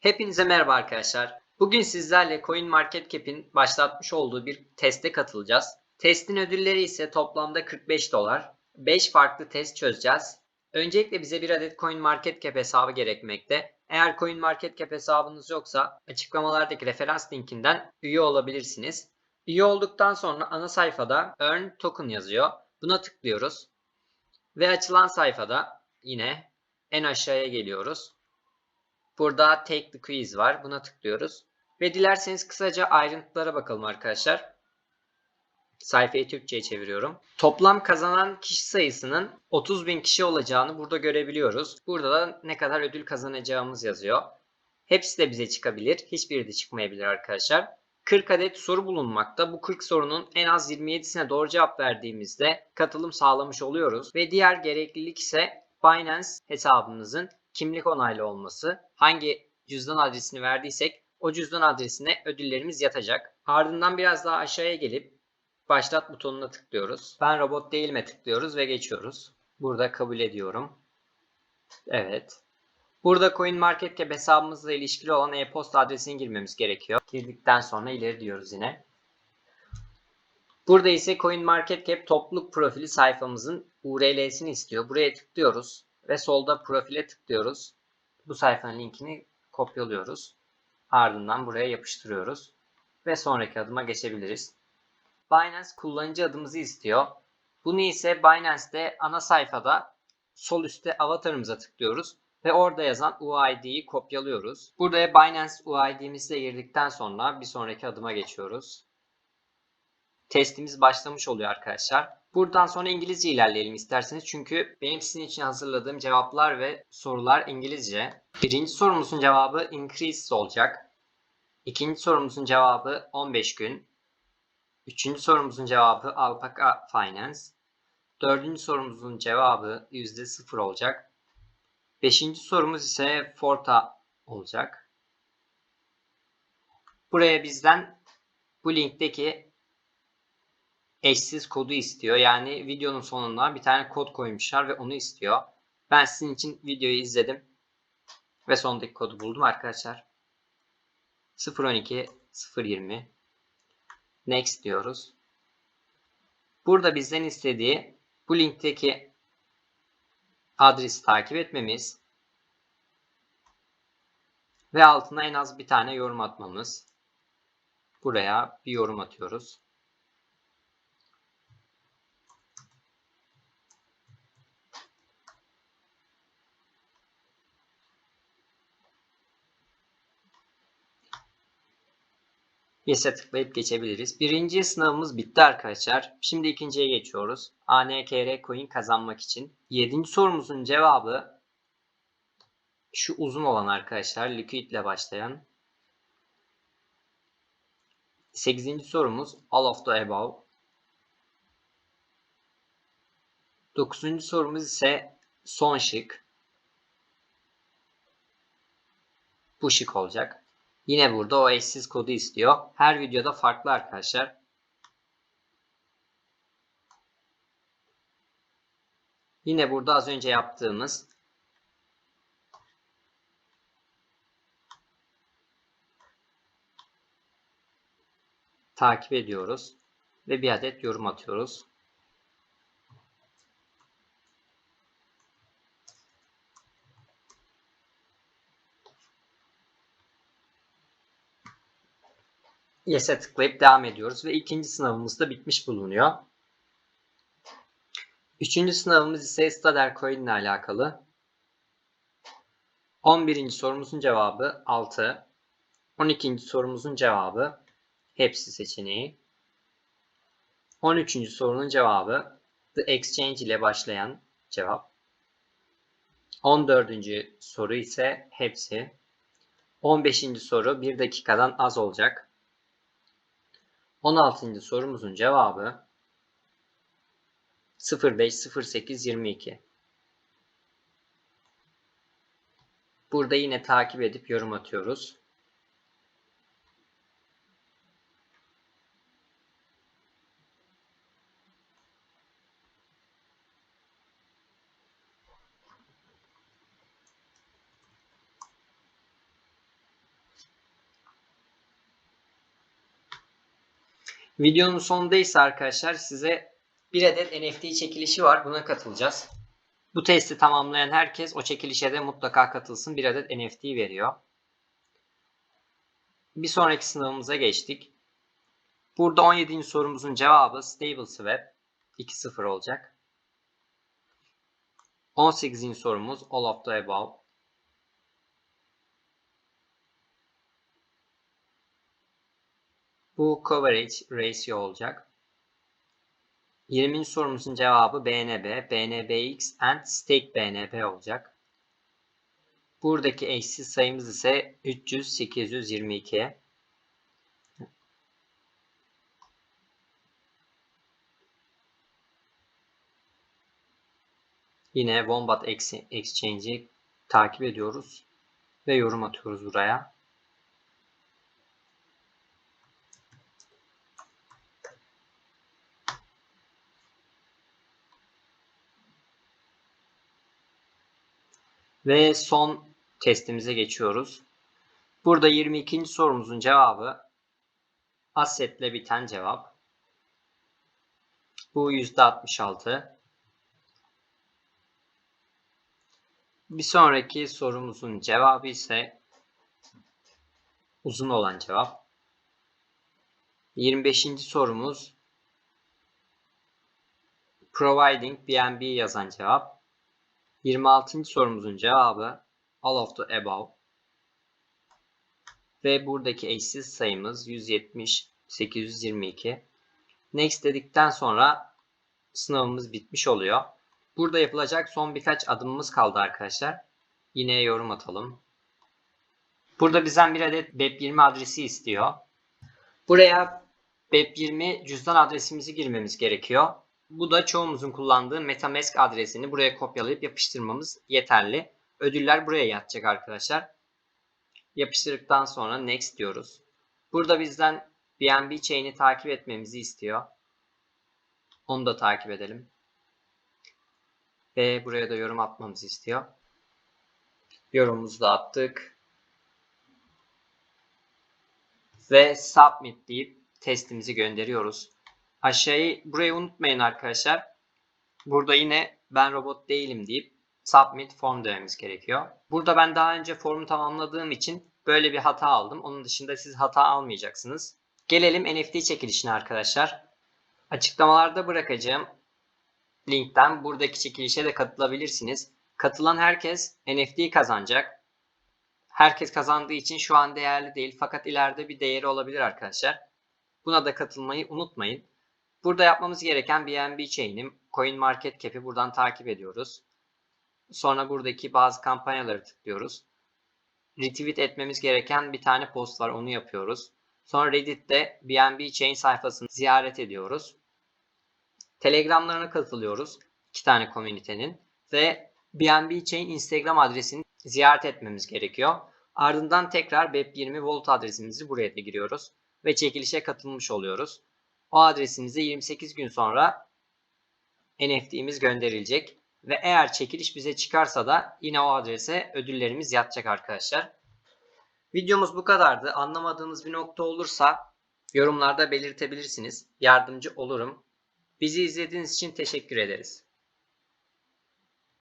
Hepinize merhaba arkadaşlar. Bugün sizlerle CoinMarketCap'in başlatmış olduğu bir teste katılacağız. Testin ödülleri ise toplamda 45 dolar. 5 farklı test çözeceğiz. Öncelikle bize bir adet CoinMarketCap hesabı gerekmekte. Eğer CoinMarketCap hesabınız yoksa açıklamalardaki referans linkinden üye olabilirsiniz. Üye olduktan sonra ana sayfada Earn Token yazıyor. Buna tıklıyoruz. Ve açılan sayfada yine en aşağıya geliyoruz. Burada Take the Quiz var. Buna tıklıyoruz. Ve dilerseniz kısaca ayrıntılara bakalım arkadaşlar. Sayfayı Türkçe'ye çeviriyorum. Toplam kazanan kişi sayısının 30 bin kişi olacağını burada görebiliyoruz. Burada da ne kadar ödül kazanacağımız yazıyor. Hepsi de bize çıkabilir. Hiçbiri de çıkmayabilir arkadaşlar. 40 adet soru bulunmakta. Bu 40 sorunun en az 27'sine doğru cevap verdiğimizde katılım sağlamış oluyoruz. Ve diğer gereklilik ise Binance hesabımızın kimlik onaylı olması. Hangi cüzdan adresini verdiysek o cüzdan adresine ödüllerimiz yatacak. Ardından biraz daha aşağıya gelip başlat butonuna tıklıyoruz. Ben robot değilme tıklıyoruz ve geçiyoruz. Burada kabul ediyorum. Evet. Burada CoinMarketCap hesabımızla ilişkili olan e-posta adresini girmemiz gerekiyor. Girdikten sonra ileri diyoruz yine. Burada ise CoinMarketCap topluluk profili sayfamızın URL'sini istiyor. Buraya tıklıyoruz ve solda profile tıklıyoruz. Bu sayfanın linkini kopyalıyoruz. Ardından buraya yapıştırıyoruz ve sonraki adıma geçebiliriz. Binance kullanıcı adımızı istiyor. Bunu ise Binance'de ana sayfada sol üstte avatarımıza tıklıyoruz ve orada yazan UID'yi kopyalıyoruz. Burada Binance UID'mizle girdikten sonra bir sonraki adıma geçiyoruz. Testimiz başlamış oluyor arkadaşlar. Buradan sonra İngilizce ilerleyelim isterseniz. Çünkü benim sizin için hazırladığım cevaplar ve sorular İngilizce. Birinci sorumuzun cevabı increase olacak. İkinci sorumuzun cevabı 15 gün. Üçüncü sorumuzun cevabı Alpaca Finance. Dördüncü sorumuzun cevabı %0 olacak. Beşinci sorumuz ise Forta olacak. Buraya bizden bu linkteki eşsiz kodu istiyor. Yani videonun sonuna bir tane kod koymuşlar ve onu istiyor. Ben sizin için videoyu izledim ve sondaki kodu buldum arkadaşlar. 012 020 Next diyoruz. Burada bizden istediği bu linkteki adresi takip etmemiz ve altına en az bir tane yorum atmamız. Buraya bir yorum atıyoruz. Yes'e tıklayıp geçebiliriz. Birinci sınavımız bitti arkadaşlar. Şimdi ikinciye geçiyoruz. ANKR coin kazanmak için. Yedinci sorumuzun cevabı şu uzun olan arkadaşlar. Liquid ile başlayan. Sekizinci sorumuz all of the above. Dokuzuncu sorumuz ise son şık. Bu şık olacak. Yine burada o eşsiz kodu istiyor. Her videoda farklı arkadaşlar. Yine burada az önce yaptığımız takip ediyoruz ve bir adet yorum atıyoruz. Yes'e tıklayıp devam ediyoruz ve ikinci sınavımız da bitmiş bulunuyor. Üçüncü sınavımız ise Stader Coin ile alakalı. 11. sorumuzun cevabı 6. 12. sorumuzun cevabı hepsi seçeneği. 13. sorunun cevabı The Exchange ile başlayan cevap. 14. soru ise hepsi. 15. soru 1 dakikadan az olacak. 16. sorumuzun cevabı 050822. Burada yine takip edip yorum atıyoruz. Videonun sonunda ise arkadaşlar size bir adet NFT çekilişi var. Buna katılacağız. Bu testi tamamlayan herkes o çekilişe de mutlaka katılsın. Bir adet NFT veriyor. Bir sonraki sınavımıza geçtik. Burada 17. sorumuzun cevabı Stable Swap 2.0 olacak. 18. sorumuz All of the Above. Bu coverage ratio olacak. 20. sorumuzun cevabı BNB, BNBX and stake BNB olacak. Buradaki eşsiz sayımız ise 300, 822. Yine Wombat Exchange'i takip ediyoruz ve yorum atıyoruz buraya. Ve son testimize geçiyoruz. Burada 22. sorumuzun cevabı assetle biten cevap. Bu %66. Bir sonraki sorumuzun cevabı ise uzun olan cevap. 25. sorumuz providing BNB yazan cevap. 26. sorumuzun cevabı all of the above. Ve buradaki eşsiz sayımız 170 822. Next dedikten sonra sınavımız bitmiş oluyor. Burada yapılacak son birkaç adımımız kaldı arkadaşlar. Yine yorum atalım. Burada bizden bir adet BEP20 adresi istiyor. Buraya BEP20 cüzdan adresimizi girmemiz gerekiyor. Bu da çoğumuzun kullandığı Metamask adresini buraya kopyalayıp yapıştırmamız yeterli. Ödüller buraya yatacak arkadaşlar. Yapıştırdıktan sonra Next diyoruz. Burada bizden BNB chain'i takip etmemizi istiyor. Onu da takip edelim. Ve buraya da yorum atmamızı istiyor. Yorumumuzu da attık. Ve submit deyip testimizi gönderiyoruz. Aşağıyı burayı unutmayın arkadaşlar. Burada yine ben robot değilim deyip submit form dememiz gerekiyor. Burada ben daha önce formu tamamladığım için böyle bir hata aldım. Onun dışında siz hata almayacaksınız. Gelelim NFT çekilişine arkadaşlar. Açıklamalarda bırakacağım linkten buradaki çekilişe de katılabilirsiniz. Katılan herkes NFT kazanacak. Herkes kazandığı için şu an değerli değil fakat ileride bir değeri olabilir arkadaşlar. Buna da katılmayı unutmayın. Burada yapmamız gereken BNB Chain'im, Coin Market Cap'i buradan takip ediyoruz. Sonra buradaki bazı kampanyaları tıklıyoruz. Retweet etmemiz gereken bir tane post var onu yapıyoruz. Sonra Reddit'te BNB Chain sayfasını ziyaret ediyoruz. Telegramlarına katılıyoruz. iki tane komünitenin. Ve BNB Chain Instagram adresini ziyaret etmemiz gerekiyor. Ardından tekrar BEP20 Volt adresimizi buraya da giriyoruz. Ve çekilişe katılmış oluyoruz. O adresimize 28 gün sonra NFT'miz gönderilecek. Ve eğer çekiliş bize çıkarsa da yine o adrese ödüllerimiz yatacak arkadaşlar. Videomuz bu kadardı. Anlamadığınız bir nokta olursa yorumlarda belirtebilirsiniz. Yardımcı olurum. Bizi izlediğiniz için teşekkür ederiz.